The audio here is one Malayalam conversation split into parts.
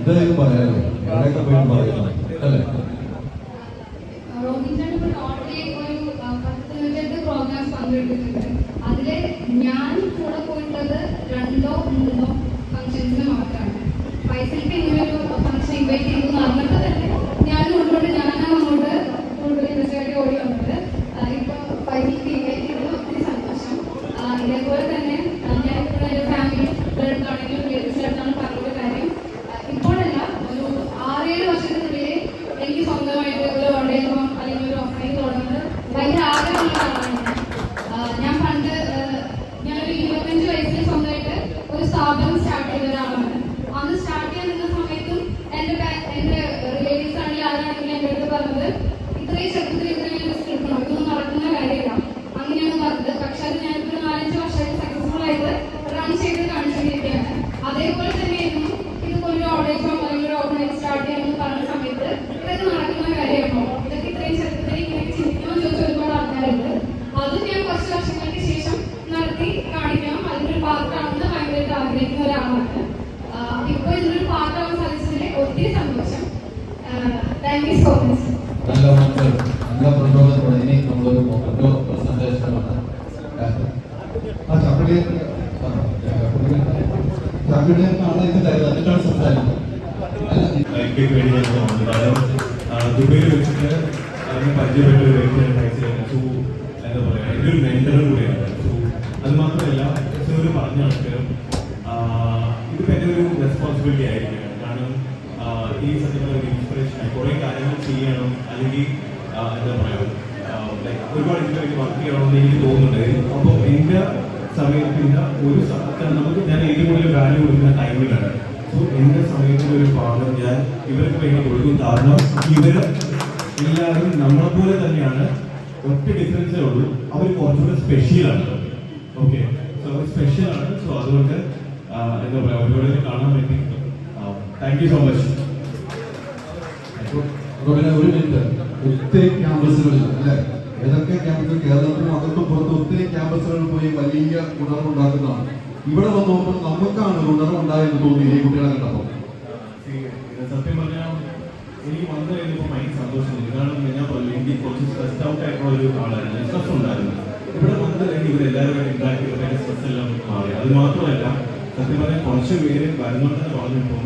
എന്തായാലും പറയാലോ. എവിടെയൊക്കെ പോയി പറയുന്നു. അല്ലേ? ഇപ്പോൾ അതിൽ ഞാൻ കൂടെ പോയിട്ടുള്ളത് രണ്ടോ മൂന്നോ ഫംഗ്ഷൻസിന് മാത്രമാണ്. ഫൈസലിക്ക് ഇങ്ങനെ ഒരു ഇൻവൈറ്റ് ചെയ്തു എന്ന് തന്നെ ഞാൻ കൊണ്ടുകൊണ്ട് ഞാനാണ് അങ്ങോട്ട് കൂടുതൽ ഓടി വന്നത്. ആ, ഇപ്പൊ ഫൈസലിക്ക് ഇൻവൈറ്റ് ചെയ്തു ഒത്തിരി സന്തോഷം. ഇതേപോലെ തന്നെ ആ, ഞാൻ ഇപ്പോൾ എന്റെ ഫാമിലി അടുത്താണെങ്കിലും റിലേറ്റീവ്സിന്റെ അടുത്താണ് പറഞ്ഞൊരു കാര്യം ആ, ഇപ്പോഴല്ല ഒരു ആറേഴ് വർഷത്തിനുള്ളിൽ എനിക്ക് സ്വന്തമായിട്ട് ഒരു ഓൺലൈൻ ഫോം അല്ലെങ്കിൽ ഒരു ഓഫ്ലൈൻ തുടങ്ങുന്നത് ഭയങ്കര ആഗ്രഹമുള്ള ആളാണ് ഞാൻ. ആ, ഞാൻ പണ്ട് ആ, ഞാനൊരു ഇരുപത്തഞ്ച് വയസ്സിൽ സ്വന്തമായിട്ട് ഒരു ചെയ്ത ഒരാളാണ് അന്ന് സ്റ്റാർട്ട് ചെയ്യാൻ സമയത്തും എന്റെ എന്റെ റിലേറ്റീവ്സ് ആണെങ്കിൽ ആരാണെങ്കിലും എന്റെ അടുത്ത് പറഞ്ഞത്. ഇത്രയും ചെറുപ്പത്തിൽ ഇത്രയും റിസ്ക് എടുക്കണം. ഇതൊന്നും നടക്കുന്ന കാര്യമില്ല. അങ്ങനെയാണ് പറഞ്ഞത്. പക്ഷെ അത് ഞാനിപ്പോൾ നാലഞ്ച് വർഷമായിട്ട് സക്സസ്ഫുൾ ആയിട്ട് റൺ ചെയ്ത് കാണിച്ചുകൊണ്ടിരിക്കുകയാണ്. അതേപോലെ തന്നെയായിരുന്നു ഇതുപോലെ ഒരു ഓൺലൈൻ ഫോം അല്ലെങ്കിൽ ഒരു ഓൺലൈൻ സ്റ്റാർട്ട് ചെയ്യാമെന്ന് പറഞ്ഞ സമയത്ത് ഇതൊക്കെ നടക്കുന്ന കാര്യമാണോ ഇതൊക്കെ ഇത്രയും ചെറുപ്പത്തിൽ ഇങ്ങനെ ചിന്തിക്കണം ചോദിച്ച ഒരുപാട് ആൾക്കാരുണ്ട് അത് ഞാൻ കുറച്ച് വർഷങ്ങൾക്ക് ശേഷം നടത്തി കാണിക്കണം അതിനൊരു പാർട്ടാണെന്ന് ഭയങ്കരമായിട്ട് ആഗ്രഹിക്കുന്ന ഒരാളാണ് ആഹ് ഇപ്പോൾ ഇതിനൊരു പാർട്ടാവാൻ സാധിച്ചതിൽ ഒത്തിരി സന്തോഷം. താങ്ക് യു സോ മച്ച് നല്ല നല്ല പ്രചോദനത്തോടെ ഇനി നമ്മളൊരു മൊത്തോ പ്രസന്റേഷനാണ് ആ ചാപ്പിടിയൊക്കെ ചാപ്പിടിയൊക്കെയാണ് ഇത് തരുന്നത് എന്നിട്ടാണ് സംസാരിക്കുന്നത്. ദുബൈയിൽ വെച്ചിട്ട് അതിനെ പരിചയപ്പെട്ട ഒരു വ്യക്തിയാണ് സോ എന്താ പറയുക എന്റെ ഒരു മെന്റർ കൂടിയാണ് സോ അത് മാത്രമല്ല സർ പറഞ്ഞ കണക്ക് ആ, ഇതിപ്പോ എന്റെ ഒരു റെസ്പോൺസിബിലിറ്റി ആയിരിക്കും കാരണം ഈ സത്യം ഒരു ഇൻസ്പിറേഷൻ ആയി കുറേ കാര്യങ്ങൾ ചെയ്യണം അല്ലെങ്കിൽ എന്താ പറയുക ലൈക്ക് ഒരുപാട് ഇതിലേക്ക് വർക്ക് ചെയ്യണമെന്ന് എനിക്ക് തോന്നുന്നുണ്ട്. അപ്പോൾ എന്റെ സമയത്തിന്റെ ഒരു നമുക്ക് ഞാൻ ഏറ്റവും കൂടുതൽ വാല്യൂ കൊടുക്കുന്ന ടൈമിലാണ് സോ എന്റെ സമയത്തിന്റെ ഒരു ഭാഗം ഞാൻ ഇവർക്ക് വേണ്ടി കൊടുക്കും കാരണം ഇവർ എല്ലാവരും നമ്മളെപ്പോലെ തന്നെയാണ്. ഒറ്റ ഡിഫറൻസേ ഉള്ളൂ. അവർ കുറച്ചുകൂടെ സ്പെഷ്യലാണ് ഓക്കെ സോ അവർ സ്പെഷ്യലാണ് സോ അതുകൊണ്ട് എന്താ പറയുക അവരോട് കാണാൻ പറ്റി താങ്ക് യു സോ മച്ച് പിന്നെ ഒരു മിനിറ്റ് ഒത്തിരി ക്യാമ്പസുകളിൽ അല്ലെ? ഏതൊക്കെ ക്യാമ്പസ്? കേരളത്തിലും അകത്തും പുറത്തും ഒത്തിരി ക്യാമ്പസുകളിൽ പോയി വലിയ ഉണർവുണ്ടാക്കുന്നതാണ് ഇവിടെ വന്ന് നോക്കുമ്പോൾ നമുക്കാണ് ഉണർവുണ്ടായെന്ന് തോന്നി ഈ കുട്ടികളെ കണ്ടപ്പോൾ. സത്യം പറഞ്ഞാൽ എനിക്ക് വന്നു കഴിഞ്ഞപ്പോൾ ഭയങ്കര സന്തോഷമുണ്ട് ഇതാണ് ഞാൻ പറഞ്ഞു എനിക്ക് കുറച്ച് സ്ട്രെസ് ഔട്ട് ആയിട്ടുള്ള ഒരു ആളായിരുന്നു. സ്ട്രെസ് ഉണ്ടായിരുന്നു. ഇവിടെ വന്നു കഴിഞ്ഞ് ഇവരെല്ലാവരും ഉണ്ടാക്കി സ്ട്രെസ് എല്ലാം മാറി. അത് മാത്രമല്ല സത്യം പറഞ്ഞാൽ കുറച്ച് പേര് വരുന്നുണ്ടെന്ന് പറഞ്ഞപ്പോൾ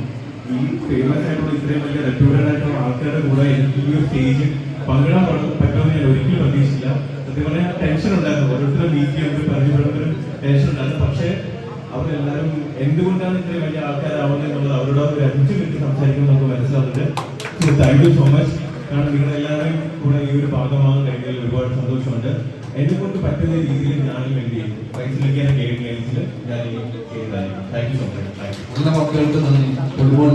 ഈ ഫേമസ് ആയിട്ടുള്ള ഇത്രയും വലിയ റെപ്യൂട്ടഡ് ആയിട്ടുള്ള ആൾക്കാരുടെ കൂടെ എനിക്ക് ഈ ഒരു സ്റ്റേജ് പങ്കിടാൻ പറ്റുമെന്ന് ഞാൻ ഒരിക്കലും പ്രതീക്ഷിച്ചില്ല. സത്യം പറഞ്ഞാൽ ടെൻഷൻ ഉണ്ടായിരുന്നു. ഓരോരുത്തരും മീറ്റ് ചെയ്യുമ്പോൾ പരിചയപ്പെടുന്നൊരു ടെൻഷൻ ഉണ്ടായിരുന്നു. പക്ഷേ അവരെല്ലാവരും എന്തുകൊണ്ടാണ് ഇത്രയും വലിയ ആൾക്കാരാവുന്നത് എന്നുള്ളത് അവരോട് ഒരു അഞ്ച് മിനിറ്റ് സംസാരിക്കുമ്പോൾ നമുക്ക് മനസ്സിലാവുന്നുണ്ട്. So thank you so much കാരണം നിങ്ങളെല്ലാവരും കൂടെ ഈ ഒരു ഭാഗമാകാൻ കഴിഞ്ഞതിൽ ഒരുപാട് സന്തോഷമുണ്ട്. എന്നെ കൊണ്ട് പറ്റുന്ന രീതിയിൽ ഞാനും എന്ത് ചെയ്യും? പൈസയിലേക്ക് ഗെയിം ഗെയിംസിൽ ഞാൻ ചെയ്തായിരുന്നു thank you so much thank you football